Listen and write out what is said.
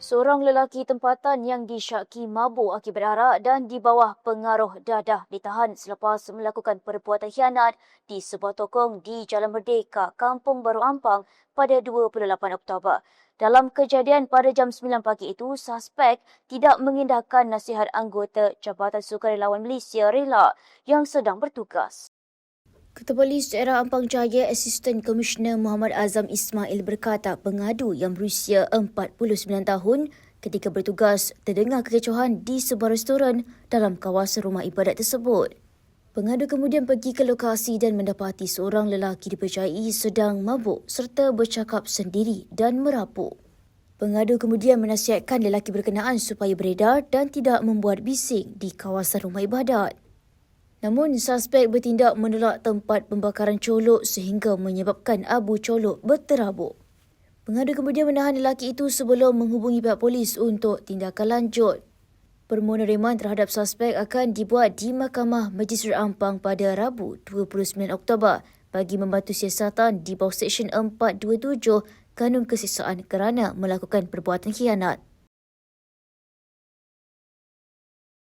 Seorang lelaki tempatan yang disyaki mabuk akibat arak dan di bawah pengaruh dadah ditahan selepas melakukan perbuatan khianat di sebuah tokong di Jalan Merdeka, Kampung Baru Ampang pada 28 Oktober. Dalam kejadian pada jam 9 pagi itu, suspek tidak mengindahkan nasihat anggota Jabatan Sukarelawan Malaysia Rela yang sedang bertugas. Ketua Polis Daerah Ampang Jaya Asisten Komisioner Muhammad Azam Ismail berkata pengadu yang berusia 49 tahun ketika bertugas terdengar kekecohan di sebuah restoran dalam kawasan rumah ibadat tersebut. Pengadu kemudian pergi ke lokasi dan mendapati seorang lelaki dipercayai sedang mabuk serta bercakap sendiri dan merapuk. Pengadu kemudian menasihatkan lelaki berkenaan supaya beredar dan tidak membuat bising di kawasan rumah ibadat. Namun, suspek bertindak menolak tempat pembakaran colok sehingga menyebabkan abu colok berterabuk. Pengadu kemudian menahan lelaki itu sebelum menghubungi pihak polis untuk tindakan lanjut. Permohonan reman terhadap suspek akan dibuat di Mahkamah Majlis Ampang pada Rabu 29 Oktober bagi membantu siasatan di bawah Seksyen 427 Kanun Kesisaan kerana melakukan perbuatan khianat.